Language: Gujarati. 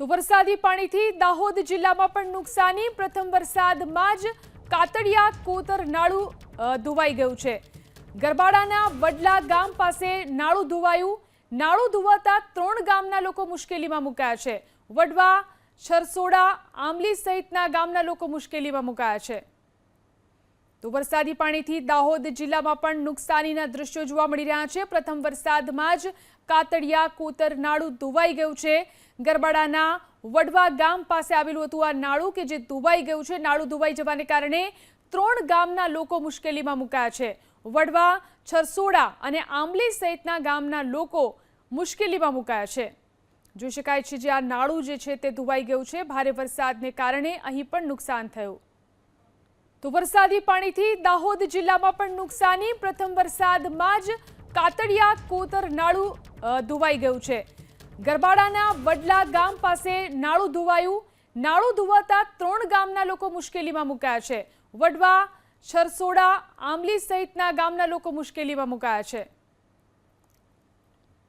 તો વરસાદી પાણીથી દાહોદ જિલ્લામાં પણ નુકસાની. પ્રથમ વરસાદમાં જ કાતડિયા, કોતર નાળું ધોવાઈ ગયું છે. ગરબાડાના વડલા ગામ પાસે નાળું ધોવાયું. નાળું ધોવાતા ત્રણ ગામના લોકો મુશ્કેલીમાં મુકાયા છે. વડવા, છરસોડા, આંબલી સહિતના ગામના લોકો મુશ્કેલીમાં મુકાયા છે. તો વરસાદી પાણીથી દાહોદ જિલ્લામાં પણ નુકસાનીના દ્રશ્યો જોવા મળી રહ્યા છે. પ્રથમ વરસાદમાં જ કાતડિયા કોતર નાળું ધોવાઈ ગયું છે. ગરબાડાના વડવા ગામ પાસે આવેલું હતું આ નાળું કે જે ધોવાઈ ગયું છે. નાળું ધોવાઈ જવાને કારણે ત્રણ ગામના લોકો મુશ્કેલીમાં મુકાયા છે. વડવા, છરસોડા અને આંબલી સહિતના ગામના લોકો મુશ્કેલીમાં મુકાયા છે. જોઈ શકાય છે જે આ નાળું જે છે તે ધોવાઈ ગયું છે. ભારે વરસાદને કારણે અહીં પણ નુકસાન થયું. તો વરસાદી પાણીથી દાહોદ જિલ્લામાં પણ નુકસાની. પ્રથમ વરસાદમાં જ કાતડિયા, કોતર નાળું ધોવાઈ ગયું છે. ગરબાડાના વડલા ગામ પાસે નાળું ધોવાયું. નાળું ધોવાતા ત્રણ ગામના લોકો મુશ્કેલીમાં મુકાયા છે. વડવા, છરસોડા, આંબલી સહિતના ગામના લોકો મુશ્કેલીમાં મુકાયા છે.